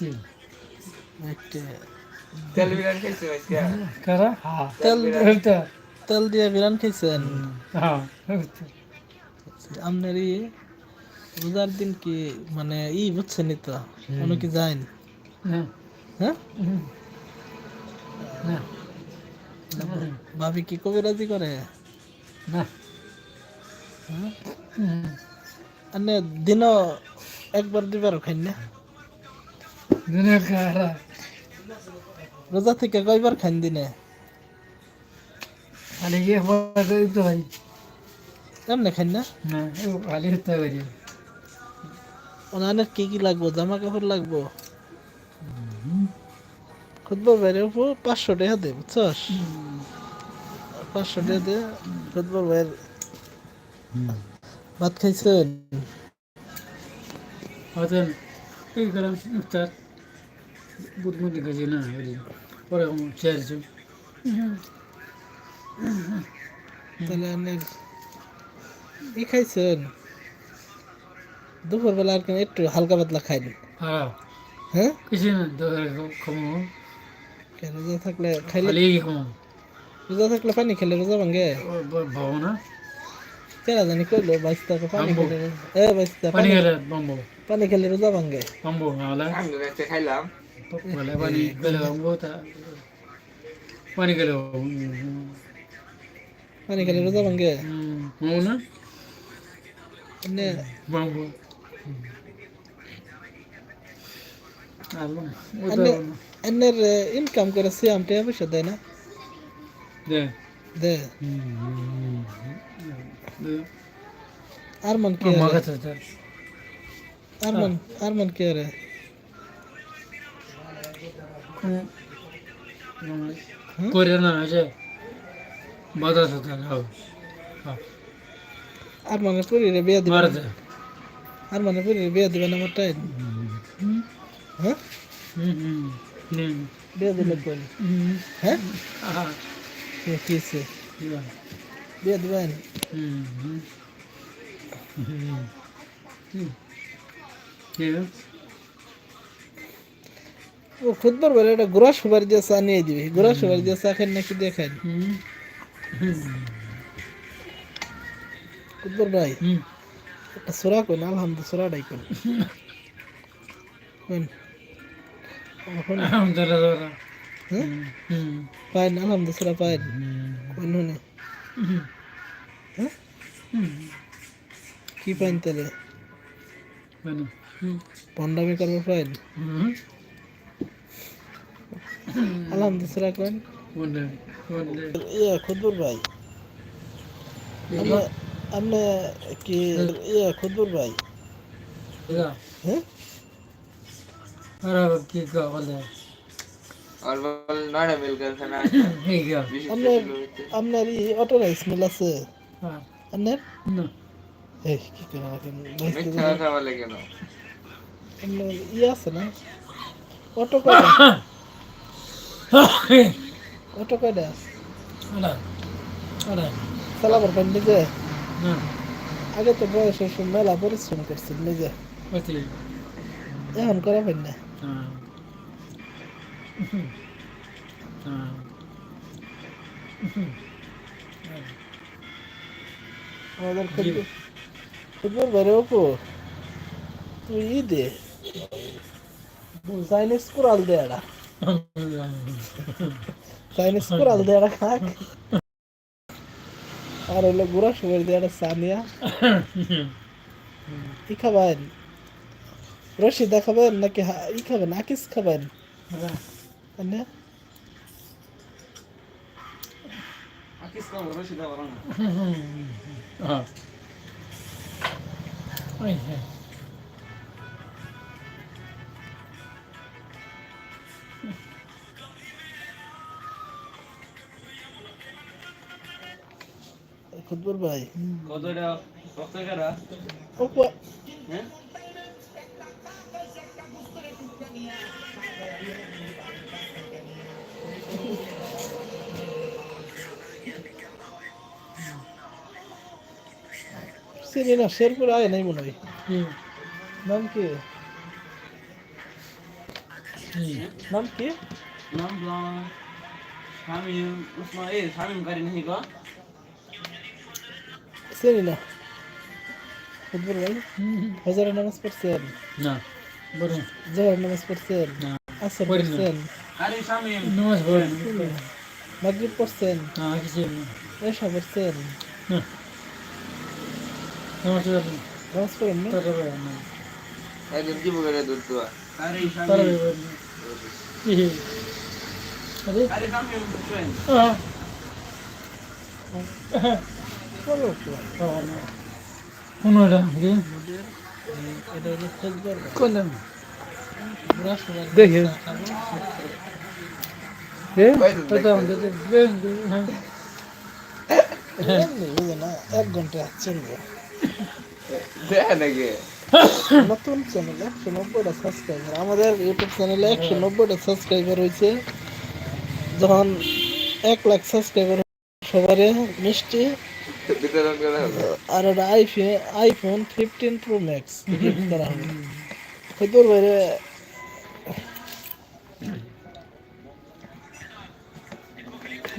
মিষ্টি একটা তেল দিয়ে বিরান খাইছেন হ্যাঁ আপনার ই রোজার দিন কি মানে ই বুঝছেন তো? কোনো কি যাইন হ্যাঁ। ভাবি কি কবিরাজি করে? না। হ্যাঁ? দিনও একবার দুবার খাইন না? দিনে রোজা থেকে কয়বার খাইন দিনে? খালি গিয়ে দিতে পারি এমনি খাইন না? না খালি দিতে পারি ওনাদের কি কি লাগবো? জামা কাপড় লাগবো? খুদবার বাইরে উপর পাঁচশো টাকা দে বুঝছস? পাঁচশো টাকা দে খুদবার বাইরে। ভাত খাইছেন। অতন এই গরম ইফতার বুট মুটি খাইছি না ওই পরে চেয়ারছো তাহলে অনেক ই খাইছেন দুপুরবেলা আর কেন একটু হালকা পাতলা খাইন খারাপ হ্যাঁ কিছু না দোকানে খামো কেন রোজা থাকলে খাইলে খালি খামো রোজা থাকলে পানি খেলে রোজা ভাঙ্গে ভাবো না কেনা জানি কইলো বাইশ টাকা পানি। খেলে এ বাইশ টাকা পানি গেলে বাম্বো। পানি খেলে রোজা ভাঙ্গে বাম্বো একটা খাইলাম। বলে পানি গেলে বাম্বো তা পানি গেলে পানি খেলে রোজা ভাঙ্গে না? বাম্বো। আলো ইনকাম করে সিয়াম টাকা পয়সা দেয় না? দে। দে। আর মন কে মা রে? কাছে আর মন আর মন কে রে? করে না আছে বাধা সাথে আর মনে পুরি রে বিয়া মারতে আর মনে পুরি রে বিয়া দিবেন আমার টাইম। হ্যাঁ? বিয়া দিলে হ্যাঁ? আহা কি কিছে ইয়া বিয়া দিবেন। ও খুদবার বলে এটা গুড়া সুপারি দিয়ে চা নিয়ে দিবি। গুড়া সুপারি দিয়ে চা নাকি দিয়ে খান হুম খুদবার ভাই হুম একটা সোরা কোন আলহামদুলিল্লাহ সোরাটাই কোন কোন হ্যাঁ? হুম পাইন আলহামদুলিল্লাহ সোরা পাইন কোন হুনে হুম হ্যাঁ? হুম কি পাইন তাহলে? পন্ডামি করব পাইন হুম। আলহামদুলিল্লাহ সোরা কোন ইয়ে খুদবুর ভাই। আমরা কি ইয়ে খুদবুর ভাই। হ্যাঁ? কি বলে? আর বল নয়টা মিল গার্লফ্রেন্ড আপনার আপনার ই অটো রাইস মিল আছে। হ্যাঁ। আপনার না। এই কি রাখেন মিথ্যা কথা বলে কেন? আপনার ইয়ে আছে না? অটো কয়টা? অটো কয়টা? আরে আরে চালাবার পান নিজে? না। আগে তো বয়সের সময় মেলা পরিশ্রম করছেন নিজে। এখন করা না? হ্যাঁ হ্যাঁ আমাদের খুদবুর খুদবুর বাইরে অপু তুই ই দে চাইনিজ কুড়াল দে এরা চাইনিজ কুড়াল দে এরা খাক আর হইল গুড়া সুগার দিয়ে একটা সানিয়া ই খাবেন রশিদা বরং হ্যাঁ। খুদবুর ভাই। কতটা? কত টাকা অপু হ্যাঁ? চিনি না শেরপুর আয় নাই মনে হয়। নাম কি? নাম কি? নাম শামিম উসমা এ শামিম চিনি না ফুটবল ভাই হজারের নামাজ পড়ছেন? না বড় জোহর নামাজ পড়ছেন? না আসর। পড়ছেন? আরে শামিম নামাজ পড়ে মাগরিব পড়ছেন? না কিছু না। এসা পড়ছেন? নামাজ পড়ে নামাজ পড়েন না তারা পড়ে না। একদিন কি বলে দূর তো আরে শামিম না আরে। আরে শামিম বুঝছেন আহ। বলো তো। কোনটা কি? এটা হলো ফুটবল কোনটা রাসুলের দেখে। এক ঘণ্টা চলবে নতুন চ্যানেল একশো নব্বইটা সাবস্ক্রাইবার আমাদের ইউটিউব চ্যানেলে একশো নব্বইটা সাবস্ক্রাইবার হয়েছে যখন এক লাখ সাবস্ক্রাইবার সবারে মিষ্টি। বিতরণ করা হবে আর একটা iPhone iPhone fifteen pro max gift করা হবে হয়তো বাইরে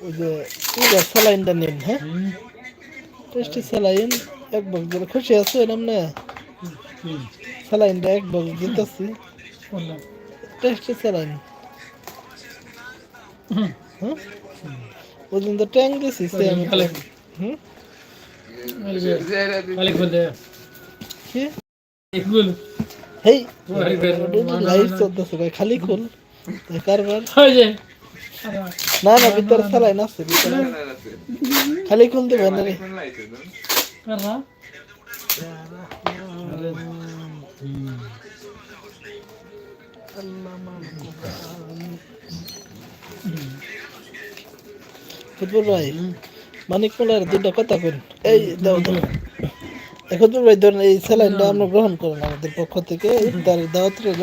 ওই যে স্যালাইনটা নিন হ্যাঁ? টেস্টি স্যালাইন এক বক্স দিলে খুশি আছো এরম না? স্যালাইনটা এক বক্স দিতেছি। Tasty saline. হ্যাঁ? ওই দিন তো ট্যাঙ্ক দিছি সে আমি খালি হুম? কি? হেই বের চলতেছে খালি খুল কারবার। না না ভিতরে আছে ভিতরে। খালি খুল দিবেন না রে। ফুটবল ভাই মানিক মোলার দুইটা কথা কন এই দাও দাও। এখন তো ভাই ধরেন এই স্যালাইনটা আমরা গ্রহণ করেন আমাদের পক্ষ থেকে তার দাওয়াত রইল।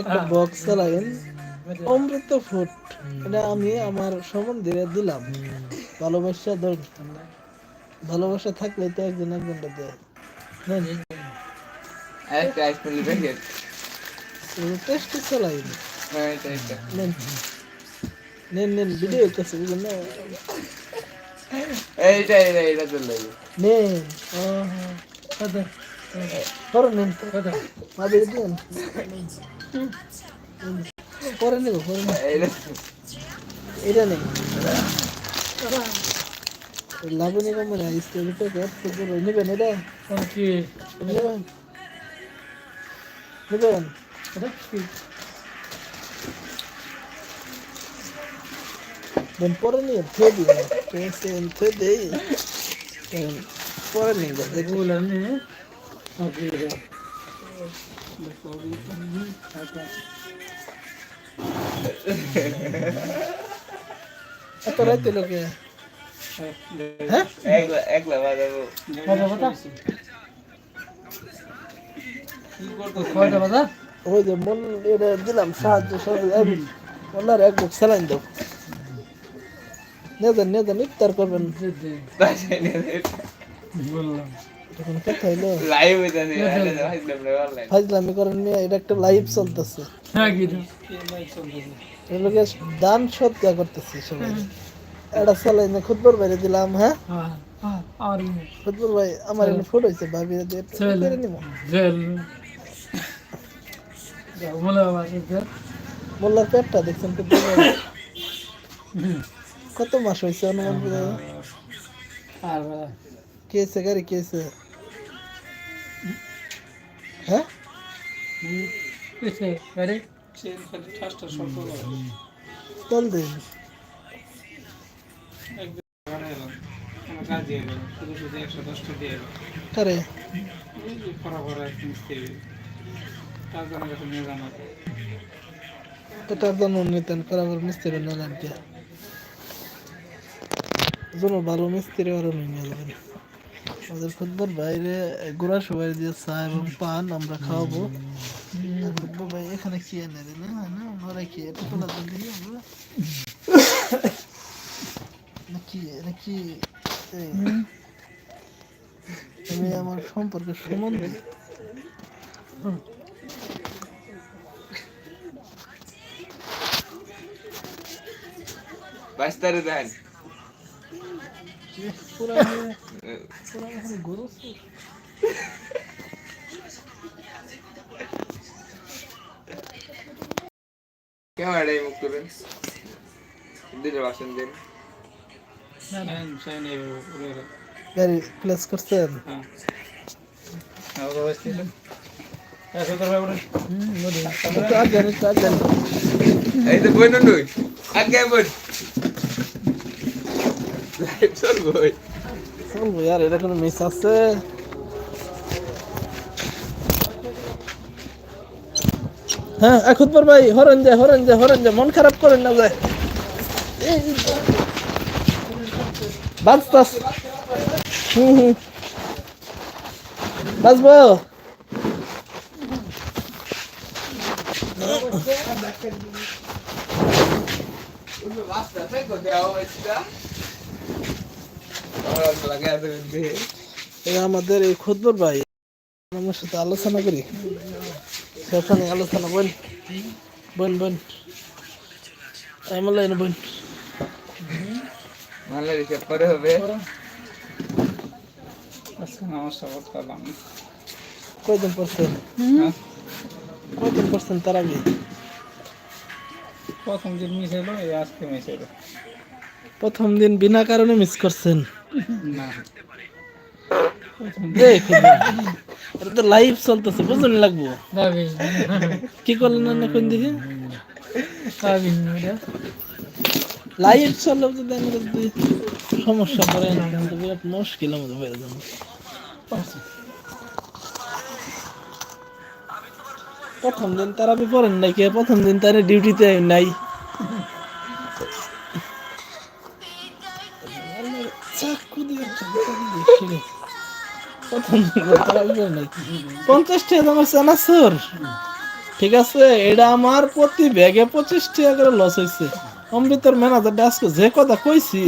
একটা বক্স চালাইন অমৃত ফুট এটা আমি আমার সম্বন্ধীরে দিলাম। ভালোবাসা ধর ভালোবাসা থাকলে তো একজন একজনটা দেয়। টেস্ট চালাইন হ্যাঁ নেন। নেন ভিডিও করছে বুঝলেন না? এইটা এটা এটা চলে যাবে নেন। কথা করো নেন। কথা মাঝে দিন পরে নেব পরে নেব এইটা এটা নেই লাবণী কমরা স্টোরি প্যাকেট ফুটবল নেবেন এটা কি নেবেন নেবেন এটা কি দেন পরে নিয়ে থুয়ে দিই পেন্সিল এত রাইতে লোকে একলা ওই যে মন দিলাম সাহায্য সহযোগিতা ওনার এক বুক স্যালাইন দাও যান নিয়ে ইফতার করবেন বললাম তখন কথা হইল লাইভ না করেন এটা একটা লাইভ চলতেছে। হ্যাঁ কি এগুলোকে দান সৎকা করতেছি সবাই। এটা স্যালাইন খুদবর বাইরে দিলাম হ্যাঁ? হ্যাঁ হ্যাঁ আর খুদবর ভাই আমার এখানে ফটো হয়েছে ভাবি দিয়ে করে নিব। জেল মোল্লার পেটটা দেখছেন কত কত মাস হয়েছে অনুমান কেছে গাড়ি কেছে হ্যাঁ? নিয়ে জন্য নিতেন মিস্ত্রি কে। জন্য ভালো মিস্ত্রি আরও নিয়ে যাবেন। আমাদের ফুটবল বাইরে গোড়া সবাই দিয়ে চা এবং পান আমরা খাওয়াবো। ফুটবল ভাই এখানে কি এনে দিলে, না না কি এটা তো দিই আমরা। নাকি নাকি আমি আমার সম্পর্কে সম্বন্ধে বাইশ তারিখ দেন। ক্যামেরাটাই মুখ করবেন দিলে বাসন দিন শাইন শাইন উড়ে গাড়ি প্লেস করছেন? হ্যাঁ। আবার বসছিল এসে তোর ভাই একটু আগে একটু আগে। এই তো বই নই আগে বই চল বই। চলবো ইয়ার এটা কোনো মিস আছে? হ্যাঁ পর ভাই হরন যায় হরন যায় হরন যায় মন খারাপ করেন না যায় বাঁচতাস হুম হুম। বাসটা থেকে দেওয়া হয়েছিল লাগাই দেবেন দিয়ে এই আমাদের এই খুদবর ভাই আমার সাথে আলোচনা করি। সেখানে আলোচনা বোন বোন বোন এমন বোন ভালো রিসেপ্ট করে হবে। আজকে শপথ করলাম হ্যাঁ তার আগে? প্রথম দিন মিস হলো আজকে মিস হলো। প্রথম দিন বিনা কারণে মিস করছেন। এটা তো লাইভ চলতেছে বুঝুন লাগবো। কি করলেন না কোন দিকে? লাইভ চললে যদি আমরা যদি সমস্যা বিরাট মুশকিল আমাদের হয়ে যাবে। প্রথম দিন তার পড়েন নাই কে প্রথম দিন তার ডিউটিতে নাই। প্রথম দিন তারা আমি পড়েন নাই পঞ্চাশ টাকা আমার চানাচুর ঠিক আছে, এটা আমার প্রতি ব্যাগে পঁচিশ টাকা করে লস হয়েছে। অমৃতর ম্যানেজার আজকে যে কথা কইছি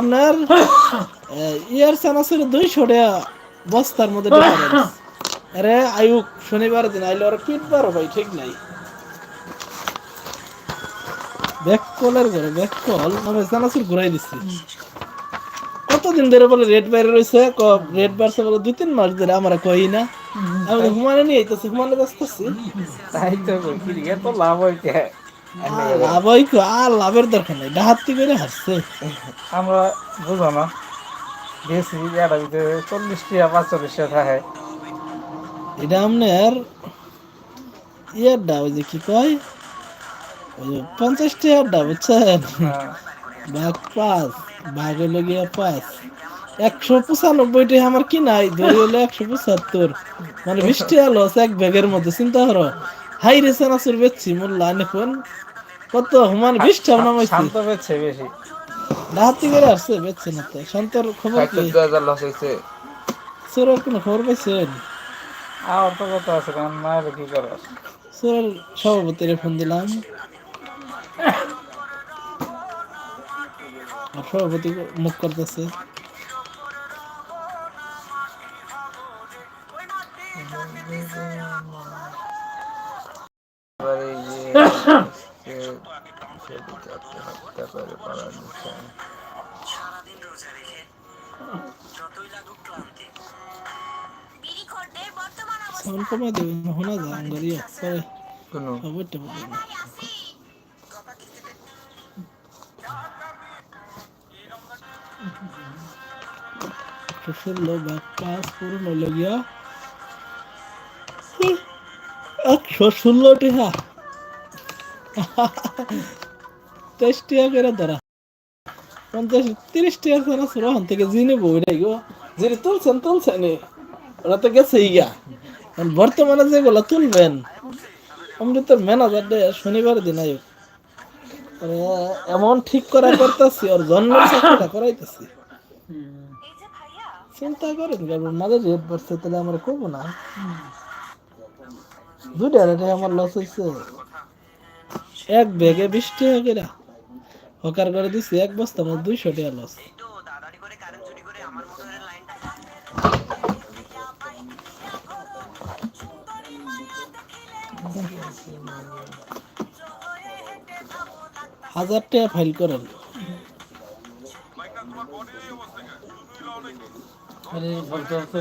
আপনার ইয়ার চানাচুর বস্তার মধ্যে। আরে আয়ুক, শনিবার দিন আইলে ওরা ভাই ঠিক নাই। ব্যাক কলের ঘরে ব্যাক কল আমি চানাচুর ঘুরাই দিচ্ছি কতদিন ধরে বলে রেড বাইরে রয়েছে রেড বাড়ছে বলে দুই তিন মাস ধরে আমরা কই না। আমি হুমানে নিয়ে আইতেছি হুমানে ব্যস্তাছি তাই তো ক্রিকেট তো লাভ হইতে লাভ কি? আর লাভের দরকার নেই ডাহাতি করে হারছে। আমরা বুঝো না এটা ভিতরে চল্লিশ টাকা পাঁচচল্লিশ থাকে। এটা আপনার ইয়ারটা ওই যে কি কয়? ওই পঞ্চাশ টাকারটা বুঝছেন? হ্যাঁ। ভাগ পাঁচ ভাগ হলো গিয়া পাঁচ একশো পঁচানব্বই টাকা আমার কি নাই? ধরে হলো একশো পঁচাত্তর। মানে বিশ টাকা লস এক ব্যাগের মধ্যে চিন্তা করো। হাই রে চানাচুর বেচছি মোল্লা এখন কত মানে টাকা নামাইছি। শান্ত পেয়েছে বেশি। ডাহাতি করে আসছে বেচছে না তো। শান্তর খবর কি? লস হয়েছে চোরের কোনো খবর পাইছেন? আমার তো কথা আছে কারণ মায়ের কি করে? চোরের সভাপতিরে ফোন দিলাম। আর সভাপতি মুখ করতেছে এবারে ইয়ে সে- সেদিকে একটা হত্যা করে পালানো চায়। সাউন্ড কমাই দেবে শোনা যায় আঙ্গারিয়া পরে কোনো খবরটা বলি একশো ষোলো ভাগ পাঁচ পূরণ গিয়া। একশো ষোলো টিহা তেইশ টিহা করে ধরা। পঞ্চাশ, তিরিশ টিহা ছাড়া সুরহন থেকে জিনে বইটাই গো। যিনি তুলছেন তুলছেন ওরা তো গেছে ইয়া এখন বর্তমানে যেগুলো তুলবেন অমৃতর ম্যানেজার শনিবার দিন মানে এমন ঠিক করা করতেছি, ওর জন্মের চাকরিটা করাইতেছি। চিন্তা করেন কারণ মাঝে রেট বাড়ছে তাহলে আমার করব না। দুইটা রেটে আমার লস হয়েছে। এক বেগে বিশ টাকা করে। হকার করে দিছি, এক বস্তা আমার দুইশো টাকা লস হাজার টাকা ফাইল করেন। আরে বলতে হবে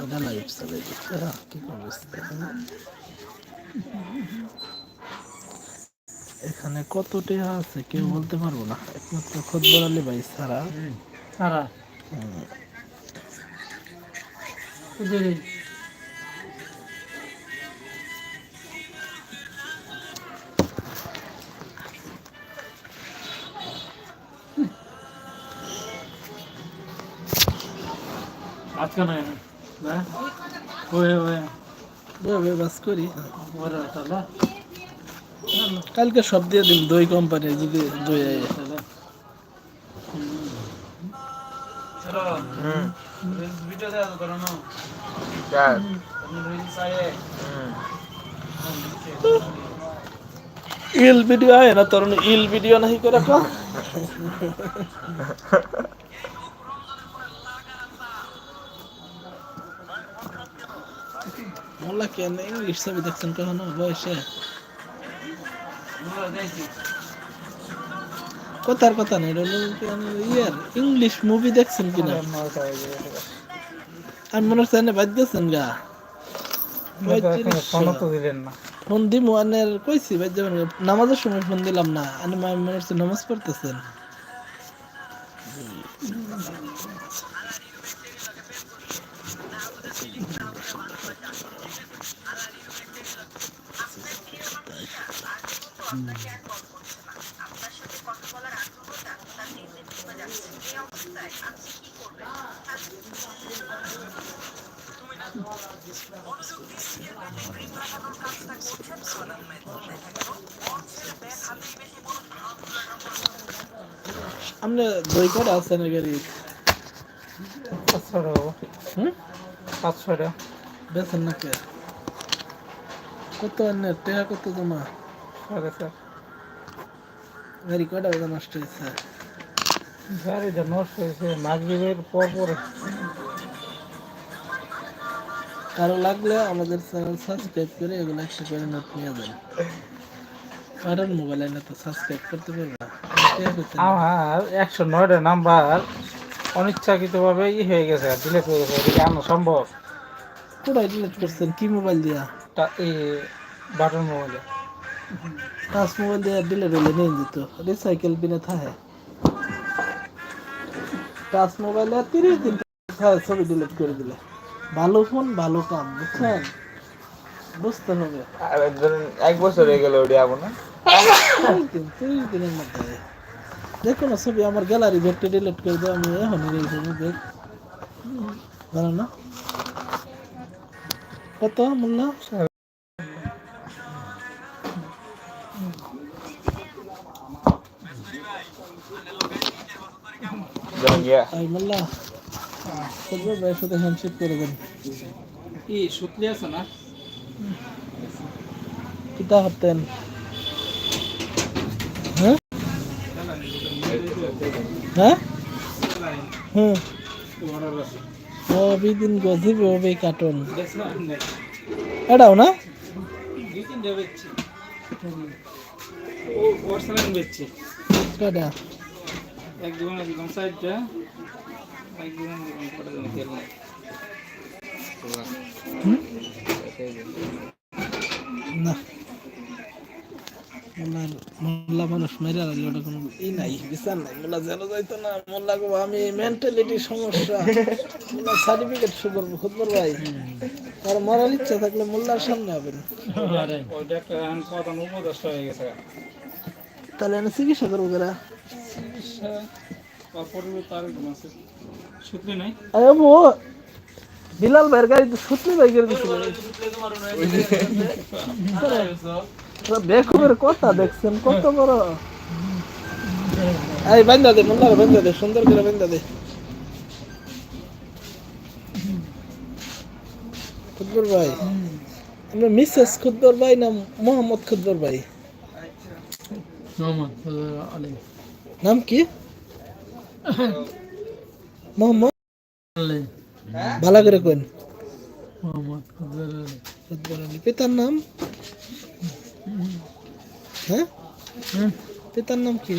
ওটা লাইভ চলে যাচ্ছে কি অবস্থা এখানে কত টাকা আছে কেউ বলতে পারব না। একমাত্র খোঁজ বড়ালে ভাই ছাড়া সারা। ওয়ে বাস করি। কালকে সব দিয়ে দিন দই কোম্পানি যদি দই আয়। ইল ভিডিও আয় না তোর ইল ভিডিও নাহি করে। মোল্লা কেন? ইংলিশ ছবি দেখছেন কখনো? বয়সে? কথার কথা নেই এটা ইয়ার? ইংলিশ মুভি দেখছেন কিনা? আমি মনে হচ্ছে এনে বাদ দিয়েছেন গা। ফোন দিমু আনের কইছি বাদ যাবেন নামাজের সময় ফোন দিলাম না। আমি মনে হচ্ছে নামাজ পড়তেছেন। আপনি দই কটা আছেন গাড়ি পাঁচশো টাকা হুম? পাঁচশো টাকা বেছেন নাকি? কত আনের টাকা কত জমা? গাড়ি কটা বাজে নষ্ট হয়েছে গাড়িটা নষ্ট হয়েছে মাগরীবের পর পরে কারও লাগলে আমাদের চ্যানেল সাবস্ক্রাইব করে এগুলো একটা করে নোট নিয়ে যান। কারণ মোবাইলে না তো সাবস্ক্রাইব করতে পারবে না। আমার একশো নয়টা নাম্বার অনিচ্ছাকৃতভাবে ই হয়ে গেছে ডিলেট হয়ে গেছে আনো সম্ভব? কোথায় ডিলিট করছেন? কি মোবাইল দিয়া? এই বাটন মোবাইলে টাচ মোবাইল দিয়ে ডিলিট হলে নিয়ে যেত রিসাইকেল বিনে থাকে টাচ মোবাইলে তিরিশ দিন থাকে ছবি ডিলিট করে দিলে ভালো ফোন ভালো কাম বুঝছেন বুঝতে হবে আর ধরেন এক বছর হয়ে গেল ওটি আবো না তিরিশ দিন তিরিশ দিনের মধ্যে যে কোনো ছবি আমার গ্যালারি ভেক্টে ডিলিট করে দেবো আমি এখনই রেখে দেবো দেখ ভালো না কত মূল্য যেমন গিয়া আই মূল্য করব ভাই সাথে হ্যান্ডশেক করে দেন। ই সুতলি আছে না? কিতা হতেন। হ্যাঁ? হ্যাঁ? হুম। গজিবে ওবে কার্টুন এটাও না? ও বেচছি। কয়টা এক দোকানে দিলাম চারটা এক দোকানে দিলাম কটা জানি তেল নাই না মোল্লার মোল্লা মানুষ মেরে ওটা কোনো ই নাই বিচার নাই মোল্লা যেন যাইতো না মোল্লা গো আমি মেন্টালিটি সমস্যা। মোল্লা সার্টিফিকেট শো করব ভাই। আর মরার ইচ্ছা থাকলে মোল্লার সামনে হবেন আরে ওইটা একটা কথা উপদেষ্টা হয়ে গেছে। তাহলে আমি চিকিৎসা করব মো বিলাল ভাইয়ের গাড়িতে সুতলি ভাই করে দিছিল বেকুবের কথা দেখছেন, কত বড়। এই, বান্দা দে মোল্লা বান্দা দে, সুন্দর করে বান্দা দে। খুদবর ভাই, আমরা মিসেস খুদবর ভাই না মোহাম্মদ খুদবর ভাই? নাম কি মোহাম্মদ ভালো করে কোন পিতার নাম হ্যাঁ পিতার নাম কি?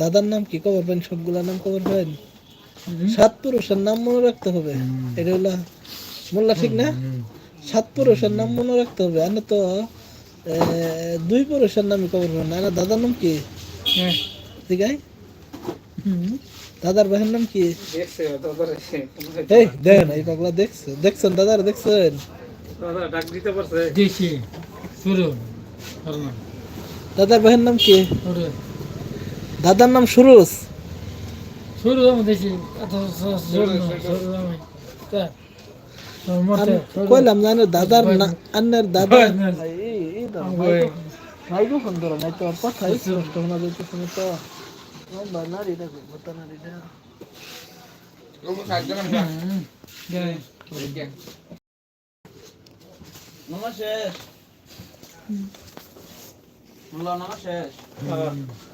দাদার নাম কি কবর পান সবগুলা নাম কবর পান। সাত পুরুষের নাম মনে রাখতে হবে। এটা হলো মোল্লা ঠিক না? সাত পুরুষের নাম মনে রাখতে হবে। আর তো দুই পুরুষের নামই কবর পান না। দাদার নাম কি? ঠিক আছে দাদার ভাইয়ের নাম কি? দেখছে এই দেখেন এই পাগলা দেখছ। দেখছেন দাদার দেখছেন? দাদা ডাক দিতে পারছে। দেশি শুরু। করনা দাদার ভাইয়ের নাম কি? দাদার নাম সুরুজ। কইলাম জানো দাদার না আন্নের দাদা ভাই, না। এই, এই দাও, আমি ভাই কই। গো- ভাই গো ফোন ধরো নাই তো আর কথা স্পষ্ট শোনা যাইতেছে না তো লম্বা নারীটা গো, ভোতা নারীটা হুম। কে? নমস্কার হ্যাঁ।